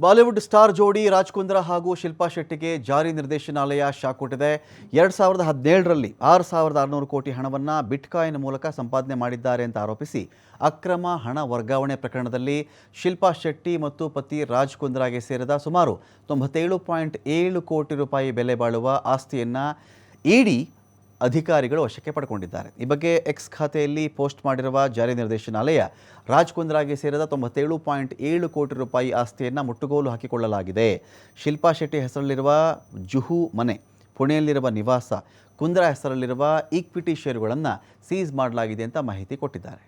Bollywood star ಜೋಡಿ ರಾಜ್ ಕುಂದ್ರಾ ಹಾಗೂ ಶಿಲ್ಪಾ ಶೆಟ್ಟಿಗೆ ಜಾರಿ ನಿರ್ದೇಶನಾಲಯ ಶಾಕ್ ಕೊಟ್ಟಿದೆ. ಎರಡು ಸಾವಿರದ ಹದಿನೇಳರಲ್ಲಿ ಆರು ಸಾವಿರದ ಆರುನೂರು ಕೋಟಿ ಹಣವನ್ನು ಬಿಟ್ಕಾಯಿನ್ ಮೂಲಕ ಸಂಪಾದನೆ ಮಾಡಿದ್ದಾರೆ ಅಂತ ಆರೋಪಿಸಿ ಅಕ್ರಮ ಹಣ ವರ್ಗಾವಣೆ ಪ್ರಕರಣದಲ್ಲಿ ಶಿಲ್ಪಾ ಶೆಟ್ಟಿ ಮತ್ತು ಪತಿ ರಾಜ್ ಕುಂದ್ರಾಗೆ ಸೇರಿದ ಸುಮಾರು ತೊಂಬತ್ತೇಳು ಪಾಯಿಂಟ್ ಏಳು ಕೋಟಿ ರೂಪಾಯಿ ಬೆಲೆ ಬಾಳುವ ಆಸ್ತಿಯನ್ನು ಇಡಿ ಅಧಿಕಾರಿಗಳು ವಶಕ್ಕೆ ಪಡ್ಕೊಂಡಿದ್ದಾರೆ. ಈ ಬಗ್ಗೆ ಎಕ್ಸ್ ಖಾತೆಯಲ್ಲಿ ಪೋಸ್ಟ್ ಮಾಡಿರುವ ಜಾರಿ ನಿರ್ದೇಶನಾಲಯ ರಾಜ್ ಕುಂದ್ರಾಗೆ ಸೇರಿದ ತೊಂಬತ್ತೇಳು ಪಾಯಿಂಟ್ ಏಳು ಕೋಟಿ ರೂಪಾಯಿ ಆಸ್ತಿಯನ್ನು ಮುಟ್ಟುಗೋಲು ಹಾಕಿಕೊಳ್ಳಲಾಗಿದೆ. ಶಿಲ್ಪಾ ಶೆಟ್ಟಿ ಹೆಸರಲ್ಲಿರುವ ಜುಹು ಮನೆ, ಪುಣೆಯಲ್ಲಿರುವ ನಿವಾಸ, ಕುಂದ್ರಾ ಹೆಸರಲ್ಲಿರುವ ಈಕ್ವಿಟಿ ಷೇರುಗಳನ್ನು ಸೀಸ್ ಮಾಡಲಾಗಿದೆ ಅಂತ ಮಾಹಿತಿ ಕೊಟ್ಟಿದ್ದಾರೆ.